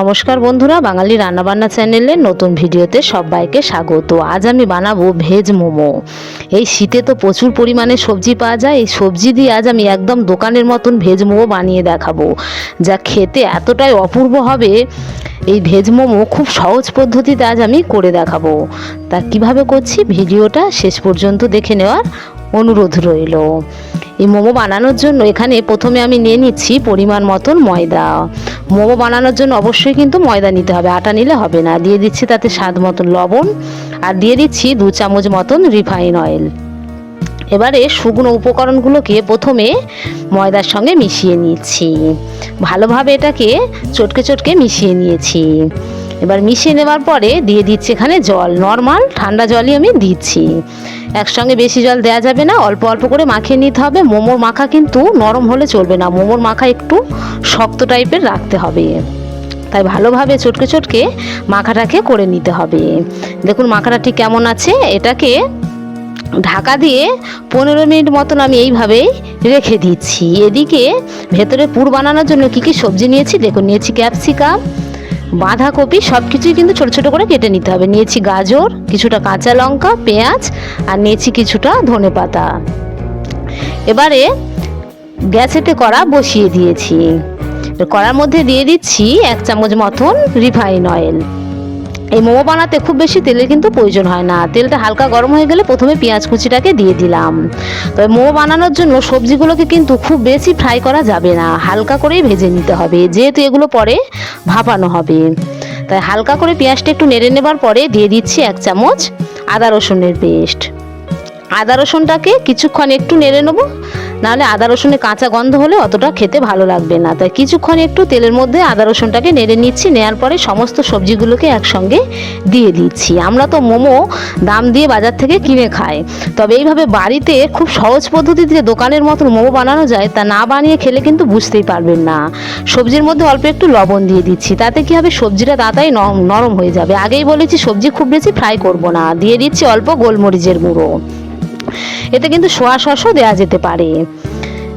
নমস্কার বন্ধুরা, বাঙালি রান্নাবান্না চ্যানেলে নতুন ভিডিওতে সবাইকে স্বাগত। আজ আমি বানাবো ভেজ মোমো। এই শীতে তো প্রচুর পরিমাণে সবজি পাওয়া যায়। এই সবজি দিয়ে আজ আমি একদম দোকানের মতন ভেজ মোমো বানিয়ে দেখাবো। যা খেতে এতটাই অপূর্ব হবে, এই ভেজ মোমো খুব সহজ পদ্ধতিতে আজ আমি করে দেখাবো। তা কীভাবে করছি ভিডিওটা শেষ পর্যন্ত দেখে নেওয়ার অনুরোধ রইল। এই মোমো বানানোর জন্য এখানে প্রথমে আমি নিয়ে নিচ্ছি পরিমাণ মতন ময়দা। মোমো বানানোর জন্য অবশ্যই কিন্তু ময়দা নিতে হবে, আটা নিলে হবে না। দিয়ে দিচ্ছি তাতে স্বাদ মতন লবণ আর দিয়ে দিচ্ছি দু চামচ মতন রিফাইন অয়েল। এবারে শুকনো উপকরণগুলোকে প্রথমে ময়দার সঙ্গে মিশিয়ে নিচ্ছি। ভালোভাবে এটাকে চটকে চটকে মিশিয়ে নিয়েছি। এবার মিশিয়ে নেওয়ার পরে দিয়ে দিচ্ছি এখানে জল, নর্মাল ঠান্ডা জলই আমি দিচ্ছি। একসঙ্গে বেশি জল দেওয়া যাবে না, অল্প অল্প করে মাখিয়ে নিতে হবে। মোমোর মাখা কিন্তু নরম হলে চলবে না। মোমোর মাখা একটু শক্ত টাইপের রাখতে হবে। তাই ভালোভাবে চটকে চটকে মাখাটাকে করে নিতে হবে। দেখুন মাখাটা ঠিক কেমন আছে। এটাকে ঢাকা দিয়ে পনেরো মিনিট মতন আমি এইভাবেই রেখে দিচ্ছি। এদিকে ভেতরে পুর বানানোর জন্য কি কি সবজি নিয়েছি? দেখুন, নিয়েছি ক্যাপসিকাম বাঁধাকপি সব কিছুই কিন্তু ছোটো ছোটো করে কেটে নিতে হবে। নিয়েছি গাজর, কিছুটা কাঁচা লঙ্কা, পেঁয়াজ, আর নিয়েছি কিছুটা ধনে পাতা। এবারে গ্যাসেতে কড়া বসিয়ে দিয়েছি। কড়ার মধ্যে দিয়ে দিচ্ছি এক চামচ মতন রিফাইন অয়েল। এই মোমো বানাতে খুব বেশি তেলের কিন্তু প্রয়োজন হয় না। তেলটা হালকা গরম হয়ে গেলে প্রথমে পেঁয়াজ কুচিটাকে দিয়ে দিলাম। তবে মোমো বানানোর জন্য সবজিগুলোকে কিন্তু খুব বেশি ফ্রাই করা যাবে না। হালকা করেই ভেজে নিতে হবে। যেহেতু এগুলো পরে ভাপানো হবে। তাই হালকা করে পেঁয়াজটা একটু নেড়ে নেবার পরে দিয়ে দিচ্ছি এক চামচ আদা রসুনের পেস্ট। আদা রসুনটাকে কিছুক্ষণ একটু নেড়ে নেব। নাহলে আদা রসুনের কাঁচা গন্ধ হলে অতটা খেতে ভালো লাগবে না। তাই কিছুক্ষণ একটু তেলের মধ্যে আদা রসুনটাকে নেড়ে নিচ্ছি নেওয়ার পরে সমস্ত সবজিগুলোকে একসঙ্গে দিয়ে দিচ্ছি। আমরা তো মোমো দাম দিয়ে বাজার থেকে কিনে খাই। তবে এইভাবে বাড়িতে খুব সহজ পদ্ধতিতে দোকানের মতন মোমো বানানো যায়, তা না বানিয়ে খেলে কিন্তু বুঝতেই পারবেন না। সবজির মধ্যে অল্প একটু লবণ দিয়ে দিচ্ছি, তাতে কি হবে? সবজিটা তাড়াতাড়ি নরম হয়ে যাবে। আগেই বলেছি সবজি খুব বেশি ফ্রাই করব না। দিয়ে দিচ্ছি অল্প গোলমরিচের গুঁড়ো। এতে কিন্তু সোয়া সসও দেওয়া যেতে পারে।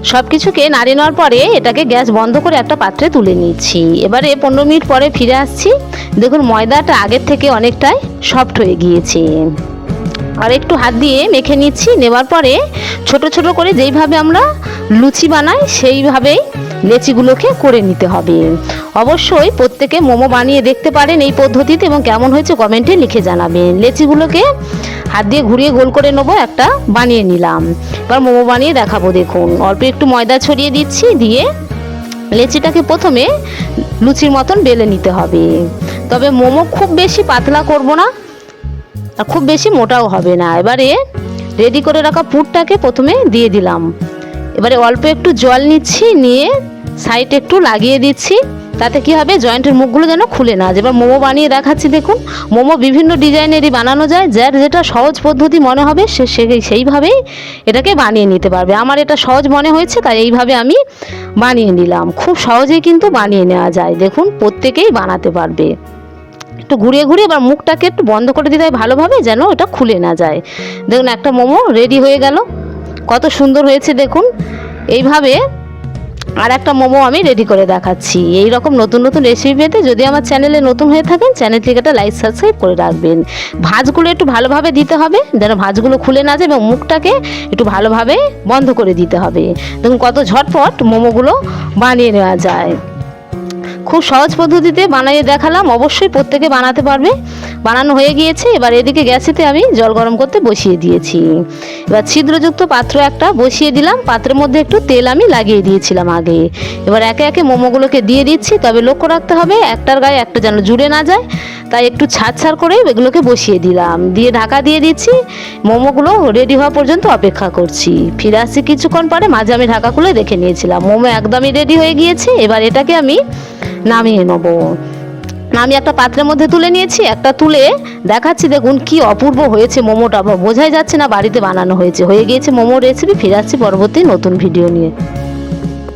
সব কিছুকে নাড়িয়ে নেওয়ার পরে এটাকে গ্যাস বন্ধ করে একটা পাত্রে তুলে নিচ্ছি। এবারে পনেরো মিনিট পরে ফিরে আসছি। দেখুন, ময়দাটা আগের থেকে অনেকটাই সফট হয়ে গিয়েছে। আর একটু হাত দিয়ে মেখে নিচ্ছি। নেওয়ার পরে ছোট ছোট করে যেইভাবে আমরা লুচি বানাই, সেইভাবেই লেচিগুলোকে করে নিতে হবে। অবশ্যই প্রত্যেকে মোমো বানিয়ে দেখতে পারেন এই পদ্ধতিতে এবং কেমন হয়েছে কমেন্টে লিখে জানাবেন। লেচিগুলোকে হাত দিয়ে ঘুরিয়ে গোল করে নেব, একটা বানিয়ে নিলাম। এবার মোমো বানিয়ে দেখাবো, দেখুন। অল্প একটু ময়দা ছড়িয়ে দিচ্ছি, দিয়ে লেচিটাকে প্রথমে লুচির মতন বেলে নিতে হবে। তবে মোমো খুব বেশি পাতলা করব না, আর খুব বেশি মোটাও হবে না। এবারে রেডি করে রাখা পুরটাকে প্রথমে দিয়ে দিলাম। এবারে অল্প একটু জল নিচ্ছি, নিয়ে সাইডে একটু লাগিয়ে দিচ্ছি, তাতে কি হবে? জয়েন্টের মুখগুলো যেন খুলে না যায়। এবার মোমো বানিয়ে দেখাচ্ছি, দেখুন। মোমো বিভিন্ন ডিজাইনেরই বানানো যায়। যার যেটা সহজ পদ্ধতি মনে হবে, সে সেইভাবেই এটাকে বানিয়ে নিতে পারবে। আমার এটা সহজ মনে হয়েছে, তাই এইভাবে আমি বানিয়ে নিলাম। খুব সহজেই কিন্তু বানিয়ে নেওয়া যায়। দেখুন, প্রত্যেকেই বানাতে পারবে। একটু ঘুরিয়ে ঘুরিয়ে এবার মুখটাকে একটু বন্ধ করে দিতে হয় ভালোভাবে, যেন এটা খুলে না যায়। দেখুন, একটা মোমো রেডি হয়ে গেল। কত সুন্দর হয়েছে দেখুন। এইভাবে আর একটা মোমো আমি রেডি করে দেখাচ্ছি। এই রকম নতুন নতুন রেসিপি পেতে যদি আমার চ্যানেলে নতুন হয়ে থাকেন চ্যানেলটিকে একটা লাইক সাবস্ক্রাইব করে রাখবেন। ভাজগুলো একটু ভালোভাবে দিতে হবে, যেন ভাজগুলো খুলে না যায় এবং মুখটাকে একটু ভালোভাবে বন্ধ করে দিতে হবে। দেখুন কত ঝটপট মোমোগুলো বানিয়ে নেওয়া যায়। খুব সহজ পদ্ধতিতে বানিয়ে দেখালাম। অবশ্যই প্রত্যেকে বানাতে পারবে। বানানো হয়ে গিয়েছে। এবার এদিকে গ্যাসেতে আমি জল গরম করতে বসিয়ে দিয়েছি। এবার ছিদ্রযুক্ত পাত্র একটা বসিয়ে দিলাম। পাত্রের মধ্যে একটু তেল আমি লাগিয়ে দিয়েছিলাম আগে। এবার একে একে মোমোগুলোকে দিয়ে দিচ্ছি। তবে লক্ষ্য রাখতে হবে, একটার গায়ে একটা যেন জুড়ে না যায়। তাই একটু ছাড় ছাড় করে এগুলোকে বসিয়ে দিলাম। দিয়ে ঢাকা দিয়ে দিচ্ছি। মোমোগুলো রেডি হওয়া পর্যন্ত অপেক্ষা করছি। ফিরে আসছি কিছুক্ষণ পরে। মাঝে আমি ঢাকা খুলে দেখে নিয়েছিলাম। মোমো একদমই রেডি হয়ে গিয়েছে। এবার এটাকে আমি নামিয়ে নেব। আমি একটা পাত্রের মধ্যে তুলে নিয়েছি, একটা তুলে দেখাচ্ছি, দেখুন কি অপূর্ব হয়েছে মোমোটা। বোঝাই যাচ্ছে না বাড়িতে বানানো হয়েছে। হয়ে গিয়েছে মোমো রেসিপি ফিরে আসছি পরবর্তী নতুন ভিডিও নিয়ে।